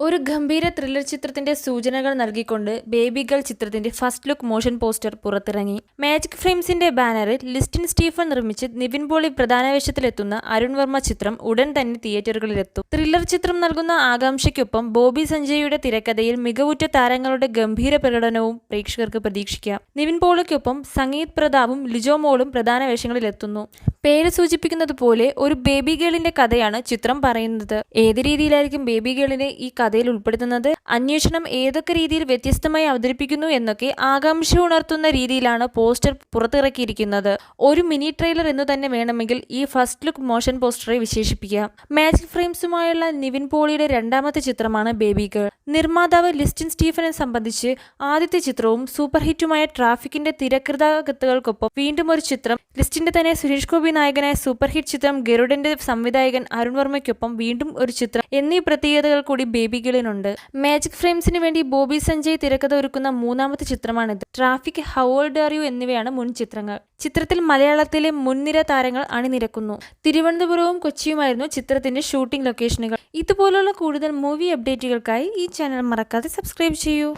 ഒരു ഗംഭീര ത്രില്ലർ ചിത്രത്തിന്റെ സൂചനകൾ നൽകിക്കൊണ്ട് ബേബി ഗേൾ ചിത്രത്തിന്റെ ഫസ്റ്റ് ലുക്ക് മോഷൻ പോസ്റ്റർ പുറത്തിറങ്ങി. മാജിക് ഫ്രെയിംസിന്റെ ബാനറിൽ ലിസ്റ്റിൻ സ്റ്റീഫൻ നിർമ്മിച്ച് നിവിൻ പോളി പ്രധാന വേഷത്തിലെത്തുന്ന അരുൺ വർമ്മ ചിത്രം ഉടൻ തന്നെ തിയേറ്ററുകളിലെത്തും ത്രില്ലർ ചിത്രം നൽകുന്ന ആകാംക്ഷയ്ക്കൊപ്പം ബോബി സഞ്ജയുടെ തിരക്കഥയിൽ മികവുറ്റ താരങ്ങളുടെ ഗംഭീര പ്രകടനവും പ്രേക്ഷകർക്ക് പ്രതീക്ഷിക്കാം. നിവിൻ പോളിക്കൊപ്പം സംഗീത് പ്രതാപും ലിജോ മോളും പ്രധാന വേഷങ്ങളിലെത്തുന്നു പേര് സൂചിപ്പിക്കുന്നത് പോലെ ഒരു ബേബി ഗേളിന്റെ കഥയാണ് ചിത്രം പറയുന്നത്. ഏത് രീതിയിലായിരിക്കും ബേബി ഗേളിനെ ഈ കഥയിൽ ഉൾപ്പെടുത്തുന്നത്? അന്വേഷണം ഏതൊക്കെ രീതിയിൽ വ്യത്യസ്തമായി അവതരിപ്പിക്കുന്നു എന്നൊക്കെ ആകാംക്ഷ ഉണർത്തുന്ന രീതിയിലാണ് പോസ്റ്റർ പുറത്തിറക്കിയിരിക്കുന്നത്. ഒരു മിനി ട്രെയിലർ എന്ന് തന്നെ വേണമെങ്കിൽ ഈ ഫസ്റ്റ് ലുക്ക് മോഷൻ പോസ്റ്ററെ വിശേഷിപ്പിക്കാം. മാജിക് ഫ്രെയിംസുമായുള്ള നിവിൻ പോളിയുടെ രണ്ടാമത്തെ ചിത്രമാണ് ബേബി ഗേൾ. നിർമ്മാതാവ് ലിസ്റ്റിൻ സ്റ്റീഫനെ സംബന്ധിച്ച് ആദ്യത്തെ ചിത്രവും സൂപ്പർ ഹിറ്റുമായ ട്രാഫിക്കിന്റെ തിരക്കൃതാകത്തുകൾക്കൊപ്പം വീണ്ടും ഒരു ചിത്രം ലിസ്റ്റിന്റെ തന്നെ സുരേഷ് ഗോപി നായകനായ സൂപ്പർ ഹിറ്റ് ചിത്രം ഗരുഡന്റെ സംവിധായകൻ അരുൺ വർമ്മയ്ക്കൊപ്പം വീണ്ടും ഒരു ചിത്രം എന്നീ പ്രത്യേകതകൾ കൂടി ബേബി ഗേളിനുണ്ട്. മാജിക് ഫ്രെയിംസിന് വേണ്ടി ബോബി സഞ്ജയ് തിരക്കഥ ഒരുക്കുന്ന മൂന്നാമത്തെ ചിത്രമാണിത്. Traffic how old are you എന്നിവയാണ് മുൻ ചിത്രങ്ങൾ. ചിത്രത്തിൽ മലയാളത്തിലെ മുൻനിര താരങ്ങൾ അണിനിരക്കുന്നു. തിരുവനന്തപുരവും കൊച്ചിയുമായിരുന്നു ചിത്രത്തിന്റെ ഷൂട്ടിംഗ് ലൊക്കേഷനുകൾ. ഇതുപോലുള്ള കൂടുതൽ മൂവി അപ്ഡേറ്റുകൾക്കായി ഈ ചാനൽ മറക്കാതെ സബ്സ്ക്രൈബ് ചെയ്യൂ.